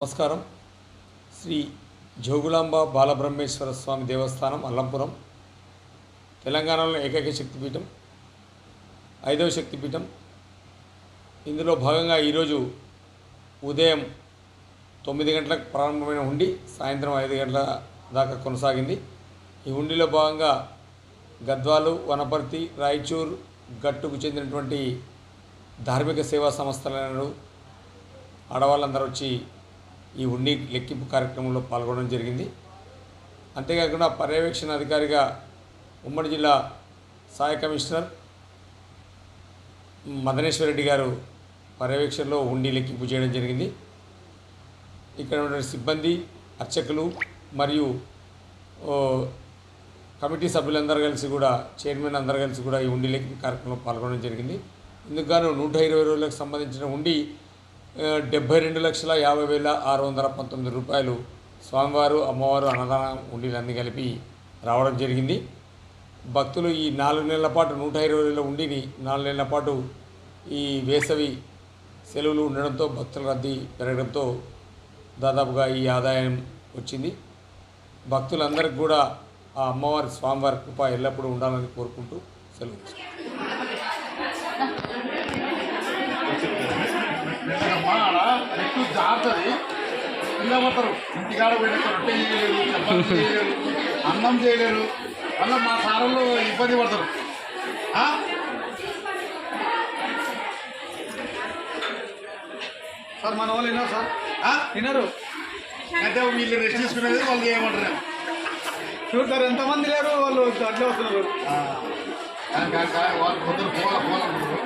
నమస్కారం. శ్రీ జోగులాంబ బాలబ్రహ్మేశ్వర స్వామి దేవస్థానం అల్లంపురం తెలంగాణలో ఏకైక శక్తిపీఠం ఐదవ శక్తిపీఠం. ఇందులో భాగంగా ఈరోజు ఉదయం తొమ్మిది గంటలకు ప్రారంభమైన హుండి సాయంత్రం ఐదు గంటల దాకా కొనసాగింది. ఈ హుండీలో భాగంగా గద్వాలు వనపర్తి రాయచూర్ గట్టుకు చెందినటువంటి ధార్మిక సేవా సంస్థలను ఆడవాళ్ళందరూ వచ్చి ఈ ఉండి లెక్కింపు కార్యక్రమంలో పాల్గొనడం జరిగింది. అంతేకాకుండా పర్యవేక్షణ అధికారిగా ఉమ్మడి జిల్లా సహాయ కమిషనర్ మదనేశ్వరరెడ్డి గారు పర్యవేక్షణలో ఉండి లెక్కింపు చేయడం జరిగింది. ఇక్కడ ఉన్న సిబ్బంది అర్చకులు మరియు కమిటీ సభ్యులందరూ కలిసి కూడా చైర్మన్ అందరూ కలిసి కూడా ఈ ఉండి లెక్కింపు కార్యక్రమంలో పాల్గొనడం జరిగింది. ఇందుకు గాను నూట ఇరవై రోజులకు సంబంధించిన ఉండి డెబ్బై రెండు లక్షల యాభై వేల ఆరు వందల పంతొమ్మిది రూపాయలు స్వామివారు అమ్మవారు అన్నదానం ఉండిలన్నీ కలిపి రావడం జరిగింది. భక్తులు ఈ నాలుగు నెలల పాటు నూట ఇరవై వేల ఉండిని నాలుగు నెలల పాటు ఈ వేసవి సెలవులు ఉండడంతో భక్తుల రద్దీ పెరగడంతో దాదాపుగా ఈ ఆదాయం వచ్చింది. భక్తులందరికీ కూడా ఆ అమ్మవారి స్వామివారి కృప ఎల్లప్పుడూ ఉండాలని కోరుకుంటూ సెలవు ఎక్కువ జాగ్రత్తది ఇలా పోతారు. ఇంటికాడ పెట్టుకో రొట్టె చేయలేరు చేయలేరు అన్నం చేయలేరు. వల్ల మా సార్లు ఇబ్బంది పడతారు? సార్ మన వాళ్ళు విన్నారు సార్? ఆ? తినరు అంటే వీళ్ళు రెస్ట్ తీసుకునేది వాళ్ళు చేయమంటారు చూడు సార్ ఎంతమంది లేరు వాళ్ళు అట్లే వస్తున్నారు. కాదు కాదు, వాళ్ళు పొద్దున పోల పోలంటారు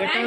ఎక్కడ?